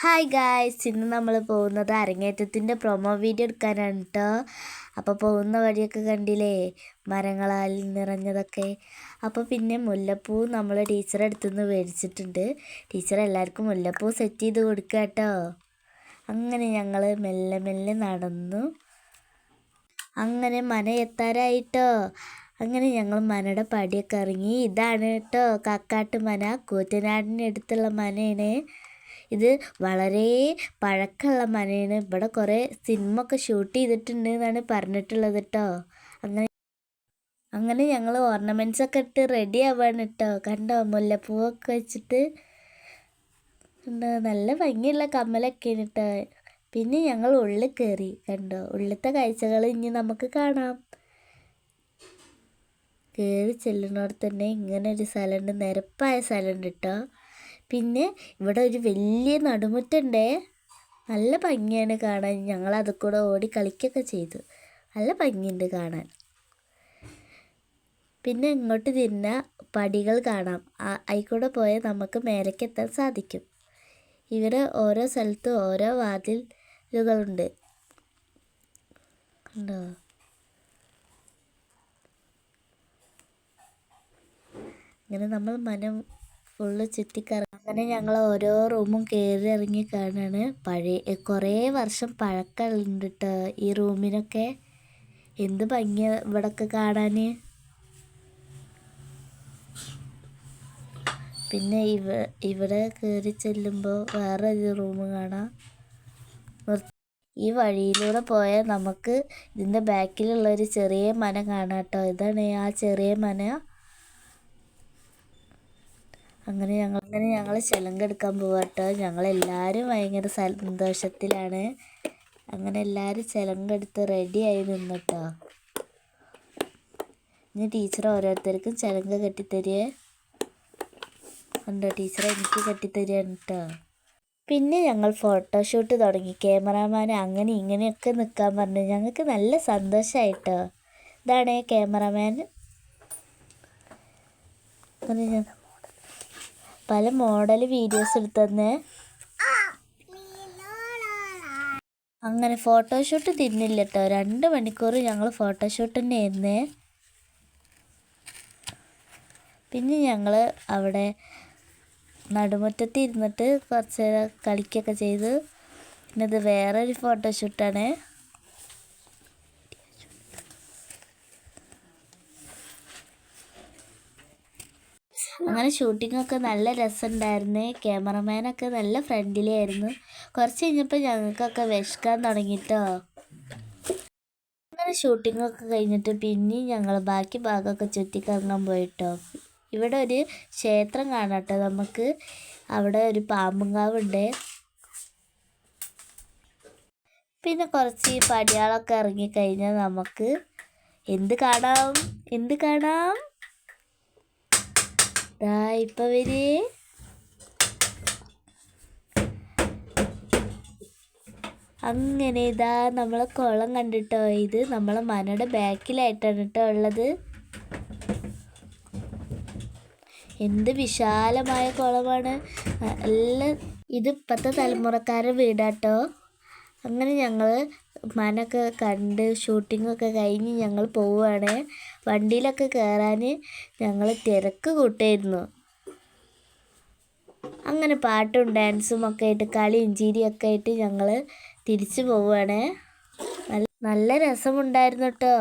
Hi guys ഇന്ന് നമ്മൾ പോകുന്നത് അരങ്ങേറ്റത്തിന്റെ പ്രൊമോ വീഡിയോ എടുക്കാനാണ് കേട്ടോ അപ്പോൾ പോകുന്ന വഴിയൊക്കെ കണ്ടില്ലേ? മരങ്ങളാൽ നിറഞ്ഞതൊക്കെ. അപ്പോൾ പിന്നെ മുല്ലപ്പൂ നമ്മൾ ടീച്ചറെ അടുത്തുനിന്ന് മേടിച്ചിട്ടുണ്ട്. ടീച്ചർ എല്ലാവർക്കും മുല്ലപ്പൂ സെറ്റ് ചെയ്ത് കൊടുക്കുക കേട്ടോ അങ്ങനെ ഞങ്ങൾ മെല്ലെ മെല്ലെ നടന്നു. അങ്ങനെ മന എത്താറായിട്ടോ അങ്ങനെ ഞങ്ങൾ മനയുടെ പടിയൊക്കെ ഇറങ്ങി. ഇതാണ് കേട്ടോ കാക്കാട്ട് മന കൂറ്റനാടിന്റെ അടുത്തുള്ള മനയാണ് ഇത് വളരെ പഴക്കമുള്ള മനയാണ് ഇവിടെ കുറേ സിനിമ ഒക്കെ ഷൂട്ട് ചെയ്തിട്ടുണ്ട് എന്നാണ് പറഞ്ഞിട്ടുള്ളത് കേട്ടോ അങ്ങനെ അങ്ങനെ ഞങ്ങൾ ഓർണമെന്റ്സ് ഒക്കെ ഇട്ട് റെഡി ആവാണ് കേട്ടോ കണ്ടോ? മുല്ലപ്പൂവൊക്കെ വെച്ചിട്ട്. നല്ല ഭംഗിയുള്ള കമ്മലൊക്കെയാണ് കേട്ടോ പിന്നെ ഞങ്ങൾ ഉള്ളിൽ കയറി. കണ്ടോ? ഉള്ളിലത്തെ കാഴ്ചകൾ ഇനി നമുക്ക് കാണാം. കയറി ചെല്ലുന്നിടത്ത് തന്നെ ഇങ്ങനെ ഒരു സ്ഥലമുണ്ട്. നിരപ്പായ സ്ഥലമുണ്ട് കേട്ടോ പിന്നെ ഇവിടെ ഒരു വലിയ നടുമുറ്റുണ്ടേ. നല്ല ഭംഗിയാണ് കാണാൻ. ഞങ്ങൾ അത് കൂടെ ഓടി കളിക്കൊക്കെ ചെയ്തു. നല്ല ഭംഗിയുണ്ട് കാണാൻ. പിന്നെ ഇങ്ങോട്ട് തിരിഞ്ഞ പടികൾ കാണാം. ആയിക്കൂടെ പോയാൽ നമുക്ക് മേലേക്കെത്താൻ സാധിക്കും. ഇവിടെ ഓരോ സ്ഥലത്തും ഓരോ വാതിലുകളുണ്ട്. ഉണ്ടോ ഇങ്ങനെ നമ്മൾ മനം ഫുള്ള് ചുറ്റിക്കറ അങ്ങനെ ഞങ്ങൾ ഓരോ റൂമും കയറി ഇറങ്ങി കാണാണ്. പഴയ കുറേ വർഷം പഴക്കമുണ്ട് കേട്ടോ ഈ റൂമിനൊക്കെ. എന്ത് ഭംഗിയ ഇവിടൊക്കെ കാണാൻ പിന്നെ ഇവ ഇവിടെ കയറി ചെല്ലുമ്പോൾ വേറെ ഒരു റൂം കാണാം ഈ വഴിയിലൂടെ പോയാൽ നമുക്ക് ഇതിന്റെ ബാക്കിലുള്ള ഒരു ചെറിയ മന കാണാം കേട്ടോ ഇതാണ് ആ ചെറിയ മന. അങ്ങനെ ഞങ്ങൾ അങ്ങനെ ഞങ്ങൾ ചിലങ്കെടുക്കാൻ പോവാട്ടോ. ഞങ്ങളെല്ലാവരും ഭയങ്കര സന്തോഷത്തിലാണ്. അങ്ങനെ എല്ലാവരും ചിലങ്കെടുത്ത് റെഡിയായി നിന്നിട്ടോ. ഇനി ടീച്ചർ ഓരോരുത്തർക്കും ചിലങ്ക കെട്ടിത്തരികയെ ഉണ്ടോ ടീച്ചർ എനിക്ക് കെട്ടിത്തരികയാണ് കേട്ടോ പിന്നെ ഞങ്ങൾ ഫോട്ടോഷൂട്ട് തുടങ്ങി. ക്യാമറാമാൻ അങ്ങനെ ഇങ്ങനെയൊക്കെ നിൽക്കാൻ പറഞ്ഞു. ഞങ്ങൾക്ക് നല്ല സന്തോഷമായിട്ടോ ഇതാണ് ക്യാമറാമാൻ അങ്ങനെ പല മോഡൽ വീഡിയോസ് എടുത്തന്നെ. അങ്ങനെ ഫോട്ടോഷൂട്ട് തിരിഞ്ഞില്ല കേട്ടോ രണ്ട് മണിക്കൂർ ഞങ്ങൾ ഫോട്ടോഷൂട്ട് തന്നെ ആയിരുന്നേ പിന്നെ ഞങ്ങൾ അവിടെ നടുമുറ്റത്ത് ഇരുന്നിട്ട് കുറച്ച് കളിക്കൊക്കെ ചെയ്ത്. പിന്നെ ഇത് വേറൊരു ഫോട്ടോഷൂട്ടാണ് അങ്ങനെ ഷൂട്ടിങ്ങൊക്കെ നല്ല രസമുണ്ടായിരുന്നു ക്യാമറമാനൊക്കെ നല്ല ഫ്രണ്ട്ലിയായിരുന്നു. കുറച്ച് കഴിഞ്ഞപ്പോൾ ഞങ്ങൾക്കൊക്കെ വിഷക്കാൻ തുടങ്ങിയിട്ടോ അങ്ങനെ ഷൂട്ടിങ്ങൊക്കെ കഴിഞ്ഞിട്ട് പിന്നെയും ഞങ്ങൾ ബാക്കി ഭാഗമൊക്കെ ചുറ്റിക്കറങ്ങാൻ പോയിട്ടോ. ഇവിടെ ഒരു ക്ഷേത്രം കാണാട്ടോ നമുക്ക്. അവിടെ ഒരു പാമ്പുങ്കാവുണ്ട് പിന്നെ കുറച്ച് പടിയാളൊക്കെ ഇറങ്ങിക്കഴിഞ്ഞാൽ നമുക്ക് എന്ത് കാണാം? എന്ത് കാണാം? ഇപ്പൊ വര്. അങ്ങനെ ഇതാ നമ്മളെ കുളം കണ്ടിട്ടോ? ഇത് നമ്മളെ മനയുടെ ബാക്കിലായിട്ടാണ് കേട്ടോ ഉള്ളത്. എന്ത് വിശാലമായ കുളമാണ്. നല്ല ഇത് ഇപ്പോഴത്തെ തലമുറക്കാരുടെ വീടാട്ടോ. അങ്ങനെ ഞങ്ങൾ മനൊക്കെ കണ്ട് ഷൂട്ടിങ്ങൊക്കെ കഴിഞ്ഞ് ഞങ്ങൾ പോവുകയാണ് വണ്ടിയിലൊക്കെ കയറാൻ ഞങ്ങൾ തിരക്ക് കൂട്ടായിരുന്നു. അങ്ങനെ പാട്ടും ഡാൻസും ഒക്കെ ആയിട്ട് കളിയും ചിരിയൊക്കെ ആയിട്ട് ഞങ്ങൾ തിരിച്ചു പോവുകയാണ് നല്ല രസമുണ്ടായിരുന്നു കേട്ടോ